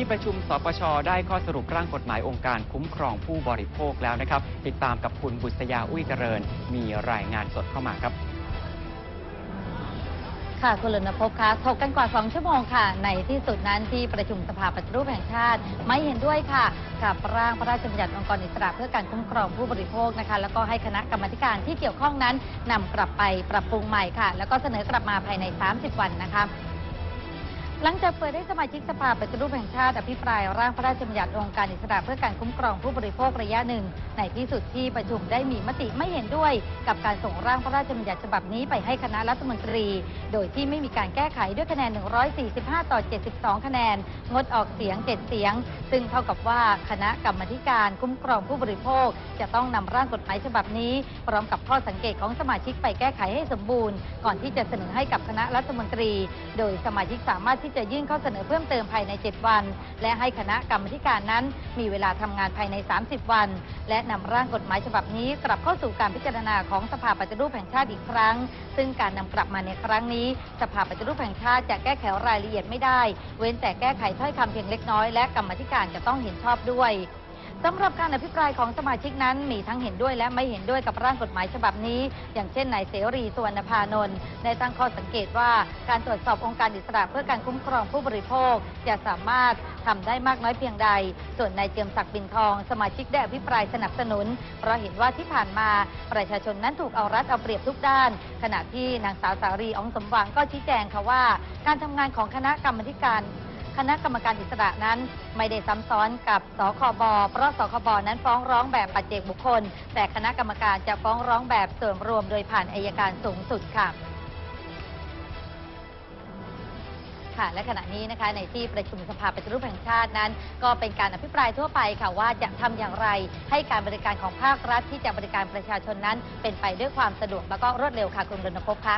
ที่ประชุมสปชได้ข้อสรุปร่างกฎหมายองค์การคุ้มครองผู้บริโภคแล้วนะครับ ติดตามกับคุณบุษยาอุ้ยเจริญ มีรายงานสดเข้ามาครับค่ะคุณลนภพคะถกกันกว่า 2 ชั่วโมงค่ะ ในที่สุดนั้นที่ประชุมสภาปฏิรูปแห่งชาติ ไม่เห็นด้วยค่ะ กับร่างพระราชบัญญัติองค์กรอิสระเพื่อการคุ้มครองผู้บริโภคนะคะ แล้วก็ให้คณะกรรมการที่เกี่ยวข้องนั้นนำกลับไปปรับปรุงใหม่ค่ะ แล้วก็เสนอกลับมาภายใน 30 วันนะคะ หลังจากเปิดให้สมาชิกสภาปฏิรูปแห่งชาติอภิปรายร่างพระราชบัญญัติองค์การอิสระเพื่อการคุ้มครองผู้บริโภคระยะหนึ่ง ในที่สุดที่ประชุมได้มีมติไม่เห็นด้วย กับการส่งร่างพระราชบัญญัติฉบับนี้ไปให้คณะรัฐมนตรี โดยที่ไม่มีการแก้ไขด้วยคะแนน 145 ต่อ 72 คะแนน งดออกเสียง 7 เสียง ซึ่งเท่ากับว่าคณะกรรมการคุ้มครองผู้บริโภค จะต้องนำร่างกฎหมายฉบับนี้ พร้อมกับข้อสังเกตของสมาชิกไปแก้ไขให้สมบูรณ์ ก่อนที่จะเสนอให้กับคณะรัฐมนตรี โดยสมาชิกสามารถที่จะยื่นข้อเสนอเพิ่มเติมภายใน 7 วัน และให้คณะกรรมการนั้น มีเวลาทำงานภายใน 30 วัน และนำร่างกฎหมายฉบับนี้ กลับเข้าสู่การพิจารณาของสภาปฏิรูปแห่งชาติอีกครั้ง ซึ่งการนำกลับมาในครั้งนี้ สภาปฏิรูปแห่งชาติจะแก้ไขรายละเอียดไม่ได้ เว้นแต่แก้ไขถ้อยคำเพียงเล็กน้อยและกรรมธิการจะต้องเห็นชอบด้วย สำหรับการอภิปรายของสมาชิกนั้น มีทั้งเห็นด้วยและไม่เห็นด้วยกับร่างกฎหมายฉบับนี้ อย่างเช่นนายเสรีสุวรรณพานนท์ได้ตั้งข้อสังเกตว่าการตรวจสอบองค์การอิสระเพื่อการคุ้มครองผู้บริโภค จะสามารถทำได้มากน้อยเพียงใด ส่วนนายเจียมศักดิ์บินทอง สมาชิกได้อภิปรายสนับสนุน เพราะเห็นว่าที่ผ่านมาประชาชนนั้นถูกเอารัดเอาเปรียบทุกด้าน ขณะที่นางสาวสารีอองสมหวังก็ชี้แจงค่ะว่า การทำงานของคณะกรรมการ คณะกรรมการอิสระนั้น ไม่ได้ซ้ำซ้อนกับสคบเพราะสคบนั้นฟ้องร้องแบบปัจเจกบุคคล แต่คณะกรรมการจะฟ้องร้องแบบส่วนรวมโดยผ่านอายการสูงสุดค่ะค่ะและขณะนี้นะคะในที่ประชุมสภาปฏิรูปแห่งชาตินั้น ก็เป็นการอภิปรายทั่วไปค่ะว่าจะทำอย่างไร ให้การบริการของภาครัฐที่จะบริการประชาชนนั้น เป็นไปด้วยความสะดวกแล้วก็รวดเร็วค่ะคุณรณพพคะ